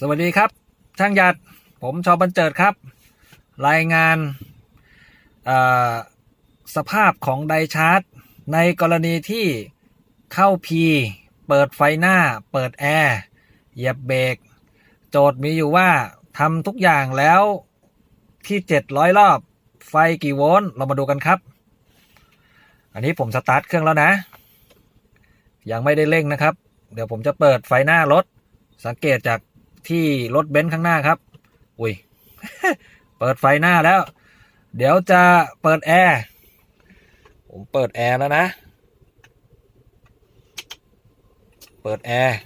สวัสดีครับ ช่างหยัดผมชอบบันเจิดครับ รายงานสภาพของไดชาร์จ ในกรณีที่เข้า P เปิดไฟหน้า เปิดแอร์เหยียบเบรกโจทย์มีอยู่ว่าทำทุกอย่างแล้วที่ 700 รอบ ไฟกี่โวลต์เรามาดูกันครับ อันนี้ผมสตาร์ทเครื่องแล้วนะ ยังไม่ได้เร่งนะครับ เดี๋ยวผมจะเปิดไฟหน้ารถสังเกตจาก ที่รถเบนซ์ข้างหน้าครับ อุ้ย เปิดไฟหน้าแล้ว เดี๋ยวจะเปิดแอร์ ผมเปิดแอร์แล้วนะ เปิดแอร์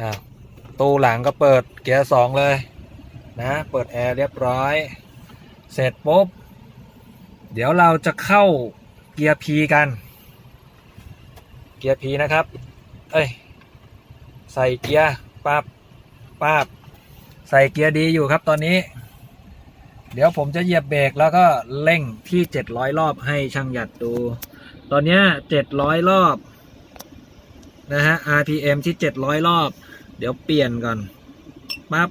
อ้าวตู้หลังก็เปิดเกียร์สองเลยนะ เปิดแอร์เรียบร้อย เสร็จปุ๊บ เดี๋ยวเราจะเข้าเกียร์ P กัน เกียร์ P นะครับ เอ้ย ใส่เกียร์ปั๊บ ปั๊บใส่เกียร์ดีอยู่ครับตอนนี้ เดี๋ยวผมจะเหยียบเบรกแล้วก็เร่งที่700รอบให้ช่างหยัดดู ตอนนี้ย700รอบนะฮะ RPM ที่700รอบ เดี๋ยวเปลี่ยนก่อนปั๊บ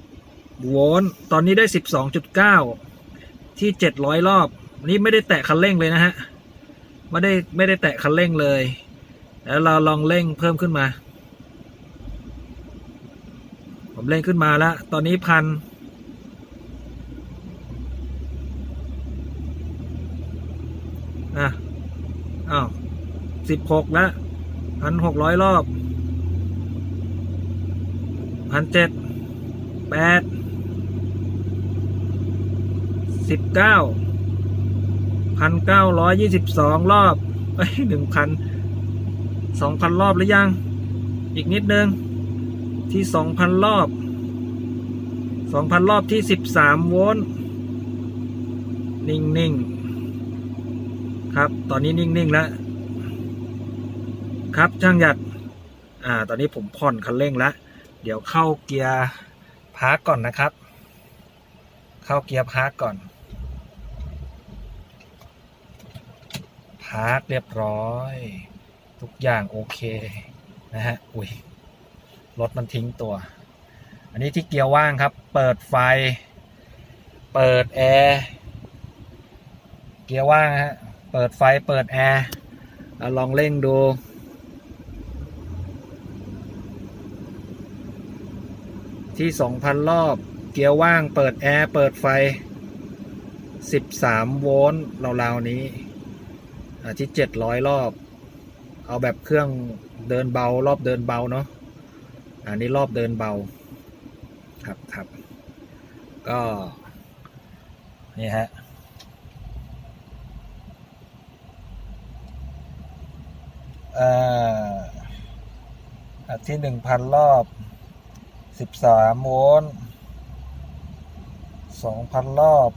โวลต์ตอนนี้ได้12.9ที่700รอบ นี่ไม่ได้แตะคันเร่งเลยนะฮะ ไม่ได้ไม่ได้แตะคันเร่งเลย แล้วเราลองเร่งเพิ่มขึ้นมา ผมเร่งขึ้นมาแล้ว ตอนนี้พันอะอ้าวสิบหกแล้วพันหกร้อยรอบพันเจ็ดแปดสิบเก้าพันเก้าร้อยยี่สิบสองรอบเอ้ยหนึ่งพันสองพันรอบหรือยัง อีกนิดนึง ที่สองพันรอบสองพันรอบที่สิบสามโวลต์นิ่งนิ่งๆ ครับ ตอนนี้นิ่งนิ่ง ๆ แล้ว ครับช่างหยัด อ่า ตอนนี้ผมผ่อนคันเร่งแล้ว เดี๋ยวเข้าเกียร์พาร์กก่อนนะครับ เข้าเกียร์พาร์กก่อน พาร์กเรียบร้อย ทุกอย่างโอเค นะฮะ อุ้ย รถมันทิ้งตัว อันนี้ที่เกียร์ว่างครับ เปิดไฟ เปิดแอร์เกียร์ว่างฮะเปิดไฟเปิดแอร์เราลองเร่งดู ที่ 2,000 รอบ เกียร์ว่าง เปิดแอร์เปิดไฟ 13 โวลต์ราวๆนี้อาที่ 700 รอบ เอาแบบเครื่องเดินเบารอบเดินเบาเนาะ อันนี้รอบเดินเบา ครับครับก็ นี่ฮะอันที่หนึ่งพันรอบสิบสามโวลต์สองพันรอบ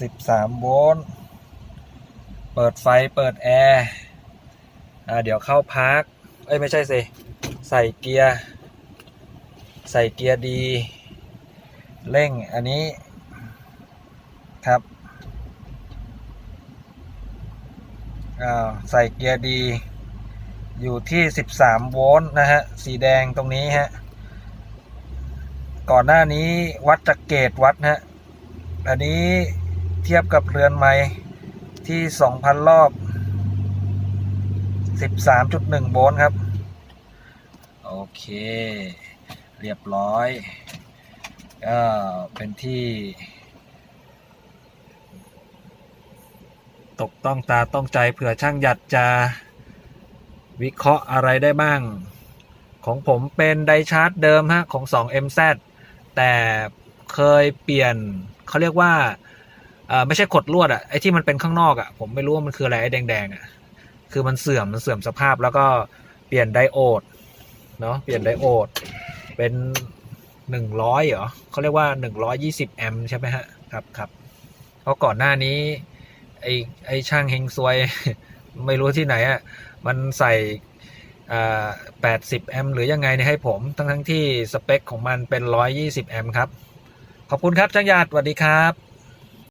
สิบสามโวลต์เปิดไฟเปิดแอร์อ่าเดี๋ยวเข้าพาร์ค เอ้ยไม่ใช่สิใส่เกียร์ใส่เกียร์ดีเร่งอันนี้ครับอ้าวใส่เกียร์ดี อยู่ที่ 13 โวลต์นะฮะ สีแดงตรงนี้ฮะ ก่อนหน้านี้วัดจากเกตวัดนะฮะ อันนี้เทียบกับเรือนไม้ที่ 2,000 รอบ 13.1โวลต์ครับ โอเค เรียบร้อยก็เป็นที่ ตกต้องตาต้องใจเผื่อช่างหยัดจะวิเคราะห์อะไรได้บ้าง ของผมเป็นไดชาร์จเดิมฮะ ของ 2MZ แต่เคยเปลี่ยนเขาเรียกว่าไม่ใช่ขดลวดอะไอที่มันเป็นข้างนอกอะผมไม่รู้ว่ามันคืออะไรไอ้แดงๆอะ คือมันเสื่อมมันเสื่อมสภาพแล้วก็เปลี่ยนไดโอดเนาะเปลี่ยนไดโอดเป็นหนึ่งร้อยเหรอเขาเรียกว่าหนึ่งร้อยยี่สิบแอมป์ใช่ไหมฮะครับครับเพราะก่อนหน้านี้ไอไอช่างเฮงซวย ไม่รู้ที่ไหนอะ่ะมันใส่แปดสิบแอมป์หรือยังไงเนี่ยให้ผม ทั้งทั้งที่สเปคของมันเป็นร้อยยี่สิบแอมป์ครับ ขอบคุณครับช่างหยาดสวัสดีครับ